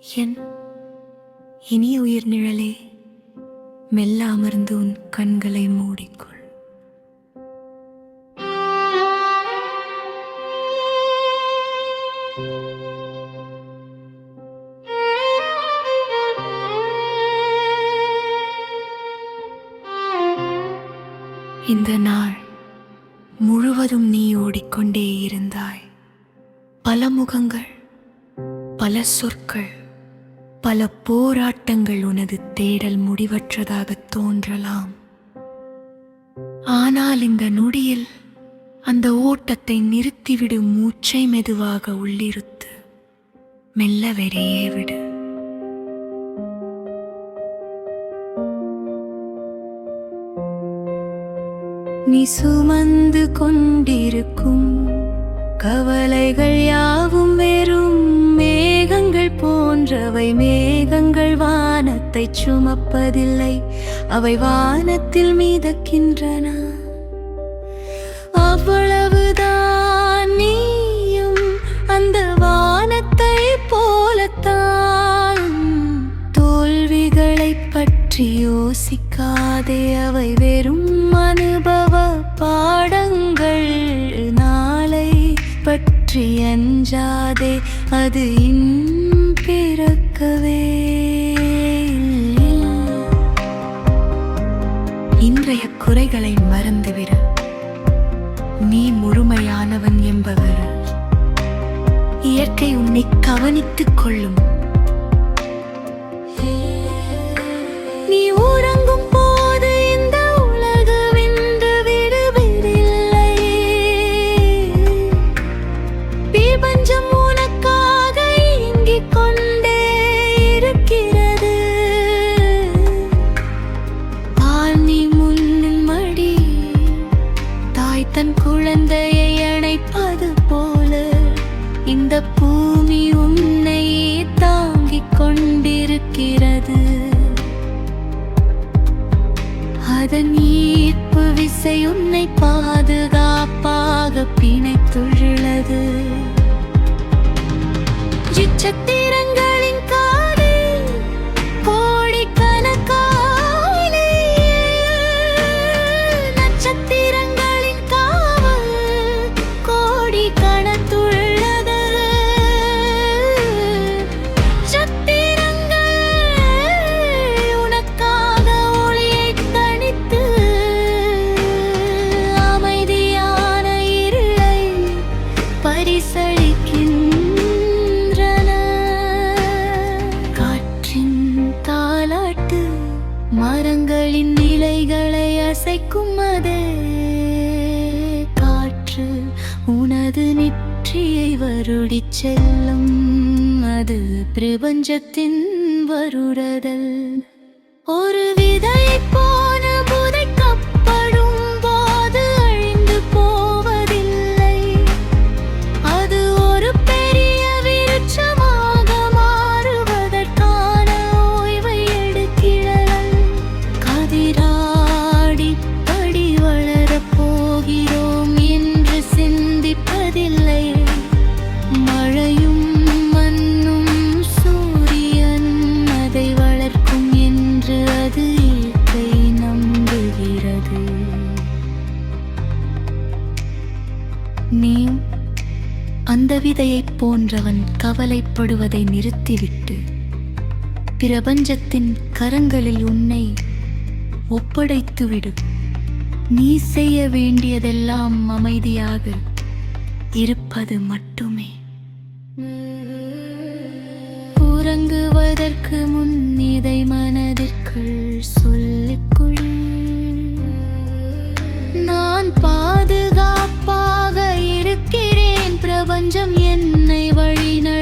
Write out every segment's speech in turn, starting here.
என் இனிய உயிர் நிழலே மெல்ல அமர்ந்து உன் கண்களை மூடிக்கொள். இந்த நாள் முழுவதும் நீ ஓடிக்கொண்டே இருந்தாய். பல முகங்கள் பல சொற்கள் பல போராட்டங்கள் உனது தேடல் முடிவற்றதாக தோன்றலாம். ஆனால் இந்த நொடியில் அந்த ஓட்டத்தை நிறுத்திவிடு மூச்சை மெதுவாக உள்ளிருத்து. மெல்ல வெறியே விடு. நீ சுமந்து கொண்டிருக்கும் கவலைகள் யாவும் வெறும் மேகங்கள் போன்றவை மேகங்கள் வானத்தை சுமப்பதில்லை. அவை வானத்தில் மீதக்கின்றன. அவ்வளவுதான் நீயும் அந்த வானத்தை போலத்தான். தோல்விகளை பற்றி யோசிக்காதே அவை வெறும் அனுபவ பாடங்கள். நாளை பற்றி அஞ்சாதே அது இன்னும் பிறக்கவே இன்றைய குறைகளை மறந்துவிடு. நீ முழுமையானவன் என்பவர். இயற்கை உன்னை கவனித்துக் கொள்ளும் தன் குழந்தையை அணைப்பது போல இந்த பூமி உன்னை தாங்கிக் கொண்டிருக்கிறது. அதன் ஈர்ப்பு விசை உன்னை பாதுகாப்பாக பிணைத்துள்ளது. இச்சத்திரங்களின் மரங்களின் இலைகளை அசைக்கும் அதே காற்று. உனது நெற்றியை வருடி செல்லும். அது பிரபஞ்சத்தின் வருடதல். ஒரு அந்த விதையைப் போன்றவன் கவலைப்படுவதை நிறுத்திவிட்டு பிரபஞ்சத்தின் கரங்களில் உன்னை ஒப்படைத்துவிடு. நீ செய்ய வேண்டியதெல்லாம் அமைதியாக இருப்பது மட்டுமே. உறங்குவதற்கு முன் இதை மனதிற்குள்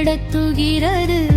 நடத்துகிறது.